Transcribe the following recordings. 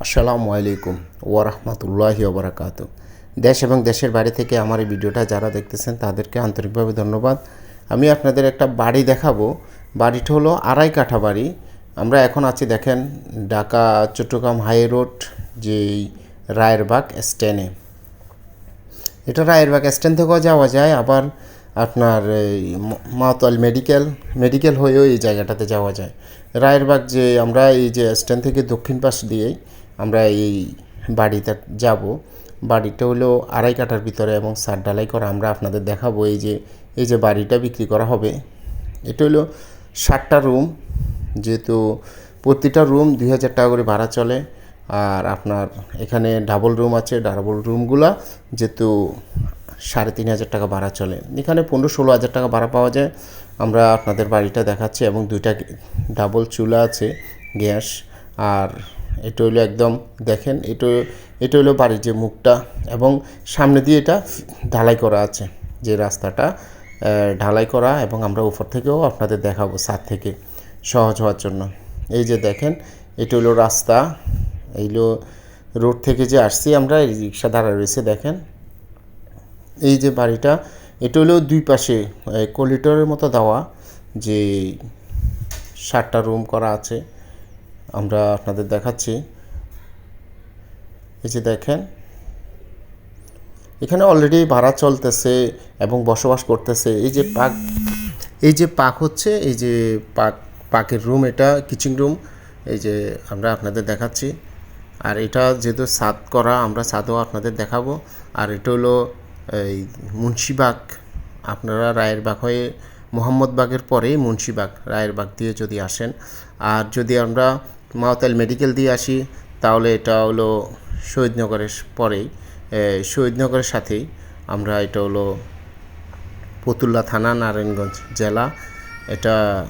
আসসালামু আলাইকুম ওয়ারহমতুল্লাহি ওবরাকাত দেশ এবং দেশের বাইরে থেকে আমার এই ভিডিওটা যারা দেখতেছেন, তাদেরকে আন্তরিকভাবে ধন্যবাদ। আমি আপনাদের একটা বাড়ি দেখাবো। বাড়িটা হলো আড়াই কাঠা বাড়ি। আমরা এখন আছি, দেখেন, ঢাকা, চট্টগ্রাম হাই রোড, যেই রায়েরবাগ স্ট্যান্ডে। এটা রায়েরবাগ স্ট্যান্ড থেকেও যাওয়া যায়, আবার আপনার এই ম- মাওতাল মেডিকেল মেডিকেল হয়েও এই জায়গাটাতে যাওয়া যায়। রায়েরবাগ যে, আমরা এই যে স্ট্যান্ড থেকে দক্ষিণ পাশ দিয়েই আমরা এই বাড়িতে যাব। বাড়িটা হলো আড়াই কাঠার ভিতরে এবং সার ঢালাই করা। আমরা আপনাদের দেখাবো এই যে এই যে বাড়িটা বিক্রি করা হবে। এটা হলো ষাটটা রুম, যেহেতু প্রতিটা রুম দুই হাজার টাকা করে ভাড়া চলে। আর আপনার এখানে ডাবল রুম আছে, ডাবল রুমগুলা যেহেতু সাড়ে তিন হাজার টাকা ভাড়া চলে। এখানে পনেরো ষোলো হাজার টাকা ভাড়া পাওয়া যায়। আমরা আপনাদের বাড়িটা দেখাচ্ছি এবং দুইটা ডাবল চুলা আছে, গ্যাস। আর এটা হলো একদম, দেখেন, এটা এটা হলো বাড়ির যে মুখটা এবং সামনে দিয়ে এটা ঢালাই করা আছে, যে রাস্তাটা ঢালাই করা এবং আমরা উপর থেকেও আপনাদের দেখাবো সাত থেকে সহজ হওয়ার জন্য। এই যে দেখেন, এটা হলো রাস্তা এইলো রোড থেকে যে আসছি আমরা, এই রিক্সা দাঁড়া রয়েছে, দেখেন। এই যে বাড়িটা, এটা হলো দুই পাশে কলিটরের মতো দেওয়া, যে সাতটা রুম করা আছে। আমরা আপনাদের দেখাচ্ছি। এই যে দেখেন, এখানে অলরেডি ভাড়া চলতেছে এবং বসবাস করতেছে। এই যে পাক, এই যে পাক হচ্ছে, এই যে পাক, পাকের রুম এটা কিচেন রুম এই যে আমরা আপনাদের দেখাচ্ছি। আর এটা যেহেতু সাদ করা, আমরা সাদও আপনাদের দেখাবো। আর এটা হলো এই মুন্সিবাগ আপনারা রায়ের রায়েরবাগ হয়ে মোহাম্মদবাগের পরে মুন্সিবাগ রায়েরবাগ দিয়ে যদি আসেন। আর যদি আমরা মাওতাল মেডিকেল দিয়ে আসি, তাহলে এটা হলো শহীদনগরের পরেই। শহীদনগরের সাথেই আমরা এটা হলো ফতুল্লা থানা, নারায়ণগঞ্জ জেলা। এটা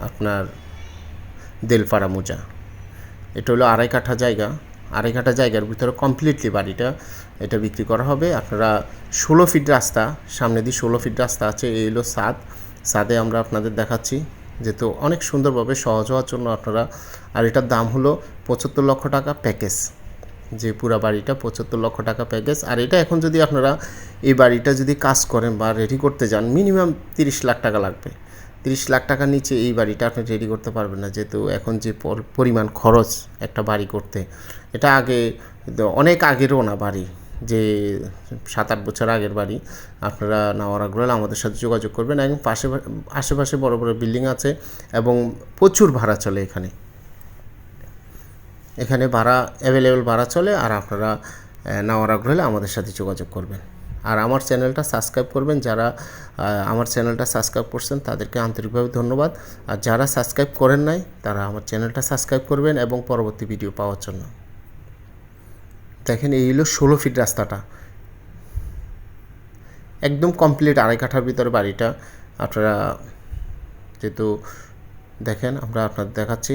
আপনার দেলপাড়া মোজা। এটা হলো আড়াই কাঠা জায়গা। আড়াই কাঠা জায়গার ভিতরে কমপ্লিটলি বাড়িটা। এটা বিক্রি করা হবে। আপনারা ষোলো ফিট রাস্তা, সামনে দিয়ে ষোলো ফিট রাস্তা আছে, এই হলো সাদ। সাদে আমরা আপনাদের দেখাচ্ছি। যেহেতু অনেক সুন্দরভাবে সহজ হওয়ার জন্য আপনারা, আর এটার দাম হলো পঁচাত্তর লক্ষ টাকা প্যাকেজ। যে পুরা বাড়িটা পঁচাত্তর লক্ষ টাকা প্যাকেজ। আর এটা এখন যদি আপনারা এই বাড়িটা যদি কাজ করেন বা রেডি করতে যান মিনিমাম তিরিশ লাখ টাকা লাগবে। তিরিশ লাখ টাকার নিচে এই বাড়িটা আপনি রেডি করতে পারবেন না। যেহেতু এখন যে পরিমাণ খরচ একটা বাড়ি করতে, এটা আগে, অনেক আগেরও না বাড়ি। যে সাত আট বছর আগের বাড়ি, আপনারা নেওয়ার আগ্রহ আমাদের সাথে যোগাযোগ করবেন এবং পাশে, আশেপাশে বড় বড় বিল্ডিং আছে এবং প্রচুর ভাড়া চলে এখানে। এখানে ভাড়া অ্যাভেলেবেল ভাড়া চলে আর আপনারা নেওয়ার আগ্রহ আমাদের সাথে যোগাযোগ করবেন। আর আমার চ্যানেলটা সাবস্ক্রাইব করবেন, যারা আমার চ্যানেলটা সাবস্ক্রাইব করছেন তাদেরকে আন্তরিকভাবে ধন্যবাদ। আর যারা সাবস্ক্রাইব করেন নাই, তারা আমার চ্যানেলটা সাবস্ক্রাইব করবেন এবং পরবর্তী ভিডিও পাওয়ার জন্য। দেখেন, এই হলো ষোলো ফিট রাস্তাটা। একদম কমপ্লিট আড়াই কাঠার ভিতরে বাড়িটা। আপনারা যেহেতু দেখেন, আমরা আপনাদের দেখাচ্ছি।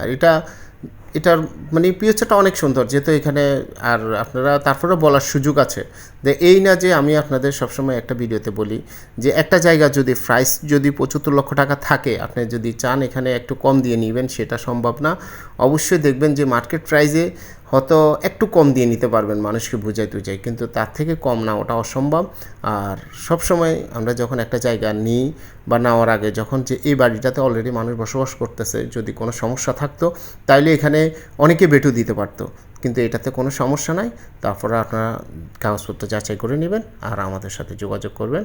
আর এটা, এটার মানে পিএচটা অনেক সুন্দর, যেহেতু এখানে, আর আপনারা তারপরে বলার সুযোগ আছে। যে এই না যে আমি আপনাদের সবসময় একটা ভিডিওতে বলি, যে একটা জায়গা যদি প্রাইস যদি পঁচাত্তর লক্ষ টাকা থাকে, আপনি যদি চান এখানে একটু কম দিয়ে নেবেন, সেটা সম্ভব না। অবশ্যই দেখবেন যে মার্কেট প্রাইসে হয়তো একটু কম দিয়ে নিতে পারবেন মানুষকে বুঝাই তুঝাই, কিন্তু তার থেকে কম না, ওটা অসম্ভব। আর সব সময় আমরা যখন একটা জায়গা নিই বা নেওয়ার আগে, যখন যে এই বাড়িটাতে অলরেডি মানুষ বসবাস করতেছে, যদি কোনো সমস্যা থাকতো, তাইলে এখানে অনেকে বেটু দিতে পারতো। কিন্তু এটাতে কোনো সমস্যা নাই। তারপরে আপনারা কাগজপত্র যাচাই করে নেবেন আর আমাদের সাথে যোগাযোগ করবেন।